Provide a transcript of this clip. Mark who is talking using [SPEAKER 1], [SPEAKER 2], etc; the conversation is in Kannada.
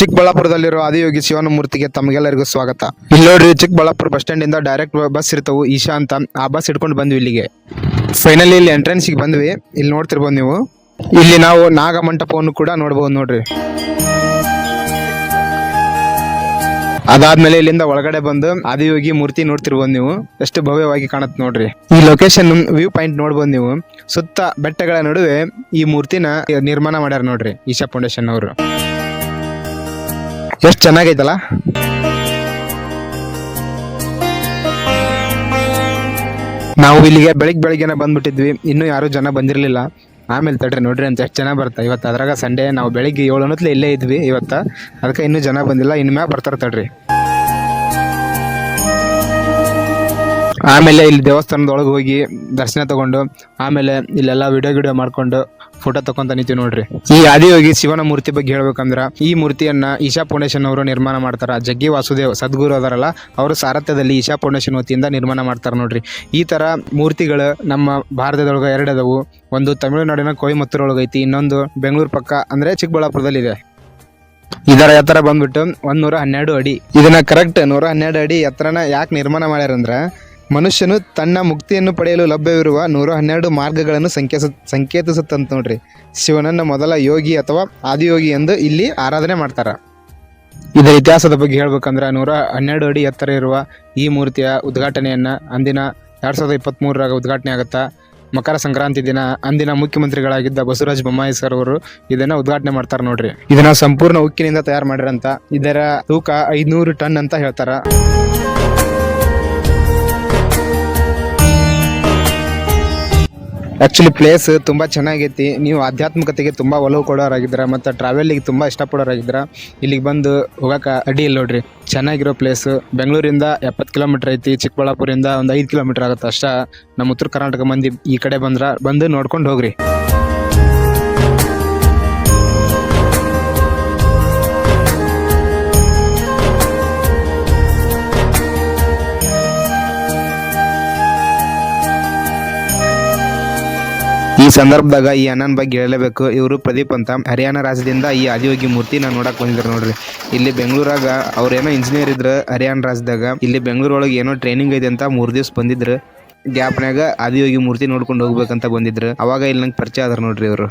[SPEAKER 1] ಚಿಕ್ಕಬಳ್ಳಾಪುರದಲ್ಲಿರೋ ಆದಿಯೋಗಿ ಶಿವನ ಮೂರ್ತಿಗೆ ತಮಗೆಲ್ಲರಿಗೂ ಸ್ವಾಗತ. ಇಲ್ಲಿ ನೋಡ್ರಿ, ಚಿಕ್ಕಬಳ್ಳಾಪುರ ಬಸ್ ಸ್ಟ್ಯಾಂಡ್ ಇಂದ ಡೈರೆಕ್ಟ್ ಬಸ್ ಇರ್ತಾವು. ಈಶಾ ಅಂತ ಆ ಬಸ್ ಹಿಡ್ಕೊಂಡು ಬಂದ್ವಿ ಇಲ್ಲಿಗೆ. ಫೈನಲಿ ಇಲ್ಲಿ ಎಂಟ್ರೆನ್ಸ್ಗೆ ಬಂದ್ವಿ. ಇಲ್ಲಿ ನೋಡ್ತಿರ್ಬೋದು ನೀವು. ಇಲ್ಲಿ ನಾವು ನಾಗಮಂಟಪವನ್ನು ಕೂಡ ನೋಡಬಹುದು ನೋಡ್ರಿ. ಅದಾದ್ಮೇಲೆ ಇಲ್ಲಿಂದ ಒಳಗಡೆ ಬಂದು ಆದಿಯೋಗಿ ಮೂರ್ತಿ ನೋಡ್ತಿರ್ಬೋದು ನೀವು. ಎಷ್ಟು ಭವ್ಯವಾಗಿ ಕಾಣುತ್ತೆ ನೋಡ್ರಿ. ಈ ಲೊಕೇಶನ್ ವ್ಯೂ ಪಾಯಿಂಟ್ ನೋಡ್ಬೋದು ನೀವು. ಸುತ್ತ ಬೆಟ್ಟಗಳ ನಡುವೆ ಈ ಮೂರ್ತಿನ ನಿರ್ಮಾಣ ಮಾಡ್ಯಾರ ನೋಡ್ರಿ ಈಶಾ ಫೌಂಡೇಶನ್ ಅವರು. ಎಷ್ಟು ಚೆನ್ನಾಗೈತಲ್ಲ? ನಾವು ಇಲ್ಲಿಗೆ ಬೆಳಿಗ್ಗೆ ಬೆಳಿಗ್ಗೆನೆ ಬಂದ್ಬಿಟ್ಟಿದ್ವಿ. ಇನ್ನೂ ಯಾರು ಜನ ಬಂದಿರಲಿಲ್ಲ. ಆಮೇಲೆ ತಡ್ರಿ ನೋಡ್ರಿ ಅಂತ ಎಷ್ಟು ಜನ ಬರ್ತಾ. ಇವತ್ತು ಅದ್ರಾಗ ಸಂಡೇ, ನಾವು ಬೆಳಿಗ್ಗೆ ಏಳು ಅನ್ನೋತ್ಲೆ ಇಲ್ಲೇ ಇದ್ವಿ ಇವತ್ತು. ಅದಕ್ಕೆ ಇನ್ನೂ ಜನ ಬಂದಿಲ್ಲ. ಇನ್ನು ಮ್ಯಾಗ ಬರ್ತಾರೆ ತಡ್ರಿ. ಆಮೇಲೆ ಇಲ್ಲಿ ದೇವಸ್ಥಾನದೊಳಗೆ ಹೋಗಿ ದರ್ಶನ ತಗೊಂಡು, ಆಮೇಲೆ ಇಲ್ಲೆಲ್ಲ ವಿಡಿಯೋ ಗಿಡಿಯೋ ಮಾಡ್ಕೊಂಡು ಫೋಟೋ ತಕೊಂತ ನಿಂತೀವಿ ನೋಡ್ರಿ. ಈ ಆದಿಯೋಗಿ ಶಿವನ ಮೂರ್ತಿ ಬಗ್ಗೆ ಹೇಳ್ಬೇಕಂದ್ರ, ಈ ಮೂರ್ತಿಯನ್ನ ಈಶಾ ಫೌಂಡೇಶನ್ ಅವರು ನಿರ್ಮಾಣ ಮಾಡ್ತಾರ. ಜಗ್ಗಿ ವಾಸುದೇವ್ ಸದ್ಗುರು ಅದಾರಲ್ಲ, ಅವರು ಸಾರಥ್ಯದಲ್ಲಿ ಈಶಾ ಫೌಂಡೇಶನ್ ವತಿಯಿಂದ ನಿರ್ಮಾಣ ಮಾಡ್ತಾರ ನೋಡ್ರಿ. ಈ ತರ ಮೂರ್ತಿಗಳು ನಮ್ಮ ಭಾರತದೊಳಗೆ ಎರಡದವು ಒಂದು ತಮಿಳುನಾಡಿನ ಕೊಯಮತ್ತೂರೊಳಗೆ ಐತಿ ಇನ್ನೊಂದು ಬೆಂಗಳೂರು ಪಕ್ಕ, ಅಂದ್ರೆ ಚಿಕ್ಕಬಳ್ಳಾಪುರದಲ್ಲಿದೆ. ಇದರ ಎತ್ತರ ಬಂದ್ಬಿಟ್ಟು ಒಂದ್ ನೂರ ಹನ್ನೆರಡು ಅಡಿ. ಇದನ್ನ ಕರೆಕ್ಟ್ ನೂರ ಹನ್ನೆರಡು ಅಡಿ ಎತ್ತರನ ಯಾಕೆ ನಿರ್ಮಾಣ ಮಾಡ್ಯಾರಂದ್ರ ಮನುಷ್ಯನು ತನ್ನ ಮುಕ್ತಿಯನ್ನು ಪಡೆಯಲು ಲಭ್ಯವಿರುವ ನೂರ ಹನ್ನೆರಡು ಮಾರ್ಗಗಳನ್ನು ಸಂಕೇತ ಸಂಕೇತಿಸುತ್ತಂತ ನೋಡ್ರಿ. ಶಿವನನ್ನ ಮೊದಲ ಯೋಗಿ ಅಥವಾ ಆದಿಯೋಗಿ ಎಂದು ಇಲ್ಲಿ ಆರಾಧನೆ ಮಾಡ್ತಾರ. ಇದರ ಇತಿಹಾಸದ ಬಗ್ಗೆ ಹೇಳ್ಬೇಕಂದ್ರೆ ನೂರ ಹನ್ನೆರಡು ಅಡಿ ಎತ್ತರ ಇರುವ ಈ ಮೂರ್ತಿಯ ಉದ್ಘಾಟನೆಯನ್ನ ಅಂದಿನ ಎರಡು ಸಾವಿರದ ಇಪ್ಪತ್ತ್ಮೂರರಾಗ ಉದ್ಘಾಟನೆ ಆಗುತ್ತಾ, ಮಕರ ಸಂಕ್ರಾಂತಿ ದಿನ ಅಂದಿನ ಮುಖ್ಯಮಂತ್ರಿಗಳಾಗಿದ್ದ ಬಸವರಾಜ ಬೊಮ್ಮಾಯಿ ಸರ್ ಅವರು ಇದನ್ನ ಉದ್ಘಾಟನೆ ಮಾಡ್ತಾರೆ ನೋಡ್ರಿ. ಇದನ್ನ ಸಂಪೂರ್ಣ ಉಕ್ಕಿನಿಂದ ತಯಾರು ಮಾಡಿರಂತ ಇದರ ತೂಕ ಐದ್ನೂರು ಟನ್ ಅಂತ ಹೇಳ್ತಾರ. ಆಕ್ಚುಲಿ ಪ್ಲೇಸ್ ತುಂಬಾ ಚೆನ್ನಾಗೈತಿ. ನೀವು ಆಧ್ಯಾತ್ಮಿಕತೆಗೆ ತುಂಬಾ ಒಲವು ಕೊಡೋರಾಗಿದ್ರ ಮತ್ತು ಟ್ರಾವೆಲಿಗೆ ತುಂಬಾ ಇಷ್ಟಪಡೋರಾಗಿದ್ದೀರಾ? ಇಲ್ಲಿಗೆ ಬಂದು ಹೋಗಕ ಅಡಿ ಇಲ್ಲ ನೋಡ್ರಿ. ಚೆನ್ನಾಗಿರೋ ಪ್ಲೇಸ್ ಬೆಂಗಳೂರಿಂದ ಎಪ್ಪತ್ತು ಕಿಲೋಮೀಟರ್ ಐತಿ, ಚಿಕ್ಕಬಳ್ಳಾಪುರದಿಂದ ಒಂದು ಐದು ಕಿಲೋಮೀಟರ್ ಆಗುತ್ತೆ ಅಷ್ಟ. ನಮ್ಮ ಉತ್ತರ ಕರ್ನಾಟಕ ಮಂದಿ ಈ ಕಡೆ ಬಂದ್ರ ಬಂದು ನೋಡ್ಕೊಂಡು ಹೋಗ್ರಿ. ಈ ಸಂದರ್ಭದಾಗ ಈ ಅಣ್ಣನ ಬಗ್ಗೆ ಹೇಳಲೇಬೇಕು. ಇವರು ಪ್ರದೀಪ್ ಅಂತ. ಹರಿಯಾಣ ರಾಜ್ಯದಿಂದ ಈ ಆದಿಯೋಗಿ ಮೂರ್ತಿನ ನೋಡಕ್ ಬಂದಿದ್ರು ನೋಡ್ರಿ. ಇಲ್ಲಿ ಬೆಂಗಳೂರಾಗ ಅವ್ರೇನೋ ಇಂಜಿನಿಯರ್ ಇದ್ರ ಹರಿಯಾಣ ರಾಜ್ಯದಾಗ. ಇಲ್ಲಿ ಬೆಂಗಳೂರೊಳಗೆ ಏನೋ ಟ್ರೈನಿಂಗ್ ಐತೆ ಅಂತ ಮೂರ್ ದಿವ್ಸ ಬಂದಿದ್ರು. ಗ್ಯಾಪ್ನಾಗ ಆದಿಯೋಗಿ ಮೂರ್ತಿ ನೋಡ್ಕೊಂಡು ಹೋಗ್ಬೇಕಂತ ಬಂದಿದ್ರು. ಅವಾಗ ಇಲ್ಲಿ ನಂಗೆ ಪರಿಚಯ ಆದ್ರ ನೋಡ್ರಿ ಇವರು.